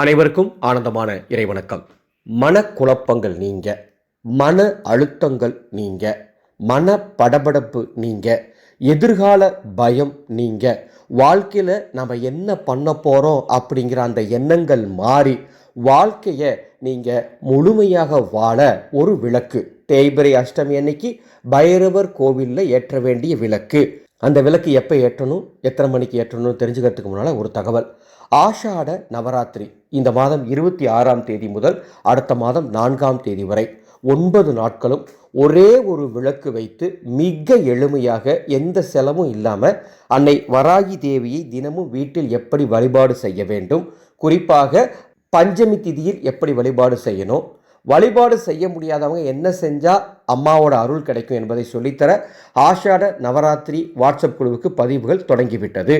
அனைவருக்கும் ஆனந்தமான இறைவணக்கம். மனக்குழப்பங்கள் நீங்க மன அழுத்தங்கள் நீங்க மன படபடப்பு நீங்க எதிர்கால பயம் நீங்க வாழ்க்கையில் நம்ம என்ன பண்ண போகிறோம் அப்படிங்கிற அந்த எண்ணங்கள் மாறி வாழ்க்கையை நீங்கள் முழுமையாக வாழ ஒரு விளக்கு. தேய்பிரை அஷ்டமி அன்னைக்கு பைரவர் கோவிலில் ஏற்ற வேண்டிய விளக்கு. அந்த விளக்கு எப்போ ஏற்றணும் எத்தனை மணிக்கு ஏற்றணும்னு தெரிஞ்சுக்கிறதுக்கு முன்னால் ஒரு தகவல். ஆஷாட நவராத்திரி இந்த மாதம் இருபத்தி ஆறாம் தேதி முதல் அடுத்த மாதம் நான்காம் தேதி வரை. ஒன்பது நாட்களும் ஒரே ஒரு விளக்கு வைத்து மிக எளிமையாக எந்த செலவும் இல்லாமல் அன்னை வராகி தேவியை தினமும் வீட்டில் எப்படி வழிபாடு செய்ய வேண்டும் குறிப்பாக பஞ்சமி திதியில் எப்படி வழிபாடு செய்யணும் வழிபாடு செய்ய முடியாதவங்க என்ன செஞ்சால் அம்மாவோட அருள் கிடைக்கும் என்பதை சொல்லித்தர ஆஷாட நவராத்திரி வாட்ஸ்அப் குழுவுக்கு பதிவுகள் தொடங்கிவிட்டது.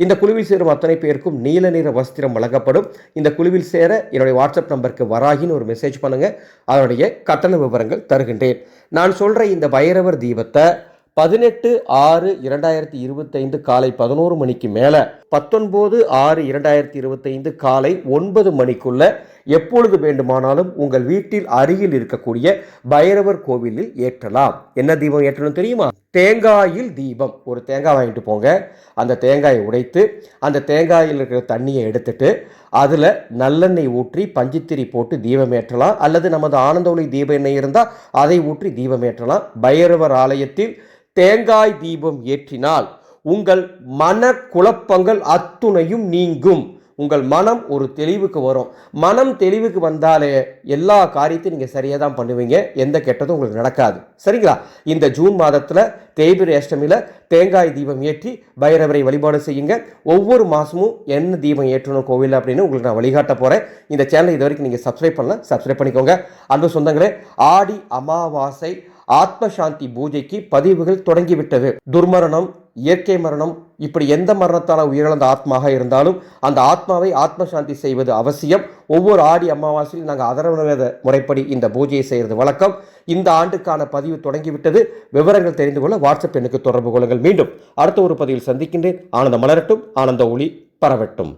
இந்த குழுவில் சேரும் அத்தனை பேருக்கும் நீல நிற வஸ்திரம் வழங்கப்படும். இந்த குழுவில் சேர என்னுடைய வாட்ஸ்அப் நம்பருக்கு வராகின்னு ஒரு மெசேஜ் பண்ணுங்கள் அதனுடைய கட்டண விவரங்கள் தருகின்றேன். நான் சொல்கிற இந்த பைரவர் தீபத்தை பதினெட்டு ஆறு இரண்டாயிரத்தி இருபத்தைந்து காலை பதினோரு மணிக்கு மேலே பத்தொன்பது ஆறு இரண்டாயிரத்தி இருபத்தைந்து காலை ஒன்பது மணிக்குள்ளே எப்பொழுது வேண்டுமானாலும் உங்கள் வீட்டில் அருகில் இருக்கக்கூடிய பைரவர் கோவிலில் ஏற்றலாம். என்ன தீபம் ஏற்றணும் தெரியுமா? தேங்காயில் தீபம். ஒரு தேங்காய் வாங்கிட்டு போங்க. அந்த தேங்காயை உடைத்து அந்த தேங்காயில் இருக்கிற தண்ணியை எடுத்துட்டு அதில் நல்லெண்ணெய் ஊற்றி பஞ்சுத்திரி போட்டு தீபம் ஏற்றலாம். அல்லது நமது ஆனந்த ஒளி தீப எண்ணெய் இருந்தால் அதை ஊற்றி தீபம் ஏற்றலாம். பைரவர் ஆலயத்தில் தேங்காய் தீபம் ஏற்றினால் உங்கள் மன குழப்பங்கள் அத்துணையும் நீங்கும். உங்கள் மனம் ஒரு தெளிவுக்கு வரும். மனம் தெளிவுக்கு வந்தாலே எல்லா காரியத்தையும் நீங்கள் சரியாக தான் பண்ணுவீங்க. எந்த கெட்டதும் உங்களுக்கு நடக்காது. சரிங்களா? இந்த ஜூன் மாதத்தில் தேய்பிரை அஷ்டமியில் தேங்காய் தீபம் ஏற்றி பைரவரை வழிபாடு செய்யுங்க. ஒவ்வொரு மாதமும் என்ன தீபம் ஏற்றணும் கோவில் அப்படின்னு உங்களுக்கு நான் வழிகாட்ட போகிறேன் இந்த சேனலை இது வரைக்கும் நீங்கள் சப்ஸ்கிரைப் பண்ணலாம் சப்ஸ்கிரைப் பண்ணிக்கோங்க. அன்பு சொந்தங்களே ஆடி அமாவாசை ஆத்ம சாந்தி பூஜைக்கு பதிவுகள் தொடங்கிவிட்டது. துர்மரணம் இயற்கை மரணம் இப்படி எந்த மரணத்தான உயிரிழந்த ஆத்மாக இருந்தாலும் அந்த ஆத்மாவை ஆத்ம சாந்தி செய்வது அவசியம். ஒவ்வொரு ஆடி அமாவாசையில் நாங்கள் அதர்வணவேத முறைப்படி இந்த பூஜையை செய்கிறது வழக்கம். இந்த ஆண்டுக்கான பதிவு தொடங்கிவிட்டது. விவரங்கள் தெரிந்து கொள்ள வாட்ஸ்அப் எண்ணுக்கு தொடர்பு கொள்ளுங்கள். மீண்டும் அடுத்த ஒரு பதிவில் சந்திக்கின்றேன். ஆனந்த மலரட்டும். ஆனந்த ஒளி பரவட்டும்.